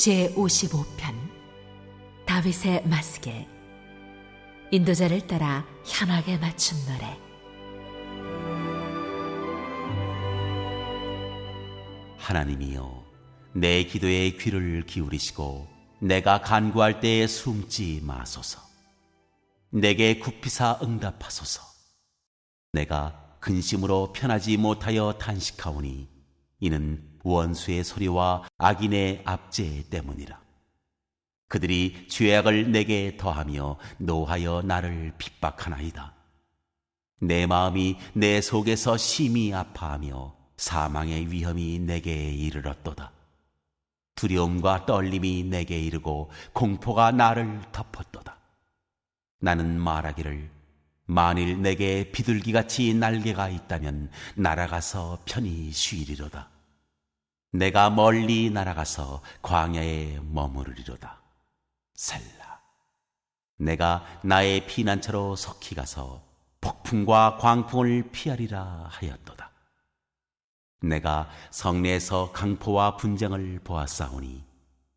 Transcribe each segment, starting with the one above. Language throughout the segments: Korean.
제 55편. 다윗의 마스게. 인도자를 따라 현악에 맞춘 노래. 하나님이여 내 기도에 귀를 기울이시고 내가 간구할 때에 숨지 마소서. 내게 굽히사 응답하소서. 내가 근심으로 편하지 못하여 탄식하오니 이는 원수의 소리와 악인의 압제 때문이라 그들이 죄악을 내게 더하며 노하여 나를 핍박하나이다 내 마음이 내 속에서 심히 아파하며 사망의 위험이 내게 이르렀도다. 두려움과 떨림이 내게 이르고 공포가 나를 덮었도다. 나는 말하기를 만일 내게 비둘기같이 날개가 있다면 날아가서 편히 쉬리로다. 내가 멀리 날아가서 광야에 머무르리로다. 셀라. 내가 나의 피난처로 석히 가서 폭풍과 광풍을 피하리라 하였도다. 내가 성내에서 강포와 분쟁을 보았사오니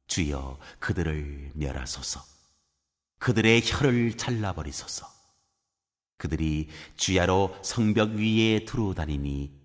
주여 그들을 멸하소서. 그들의 혀를 잘라버리소서. 그들이 주야로 성벽 위에 두루다니니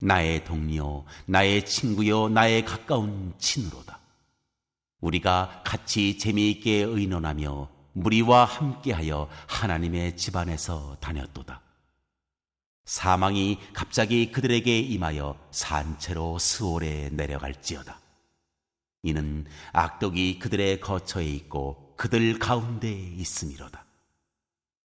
나의 동료, 나의 친구요, 나의 가까운 친으로다. 우리가 같이 재미있게 의논하며 무리와 함께하여 하나님의 집안에서 다녔도다. 사망이 갑자기 그들에게 임하여 산채로 스올에 내려갈지어다. 이는 악독이 그들의 거처에 있고 그들 가운데 있음이로다.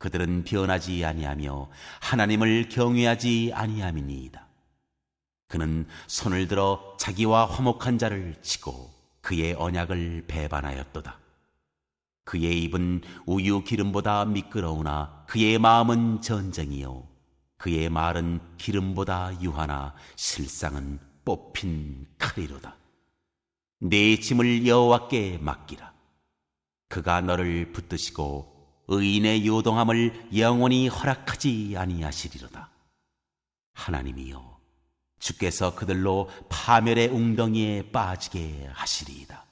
그들은 변하지 아니하며 하나님을 경외하지 아니함이니이다. 그는 손을 들어 자기와 화목한 자를 치고 그의 언약을 배반하였도다. 그의 입은 우유 기름보다 미끄러우나 그의 마음은 전쟁이요. 그의 말은 기름보다 유하나 실상은 뽑힌 칼이로다. 내 짐을 여호와께 맡기라. 그가 너를 붙드시고 의인의 요동함을 영원히 허락하지 아니하시리로다. 하나님이여, 주께서 그들로 파멸의 웅덩이에 빠지게 하시리이다.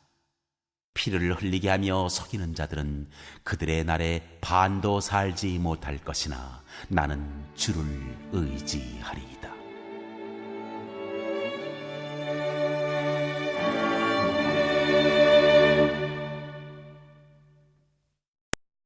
피를 흘리게 하며 속이는 자들은 그들의 날에 반도 살지 못할 것이나 나는 주를 의지하리이다.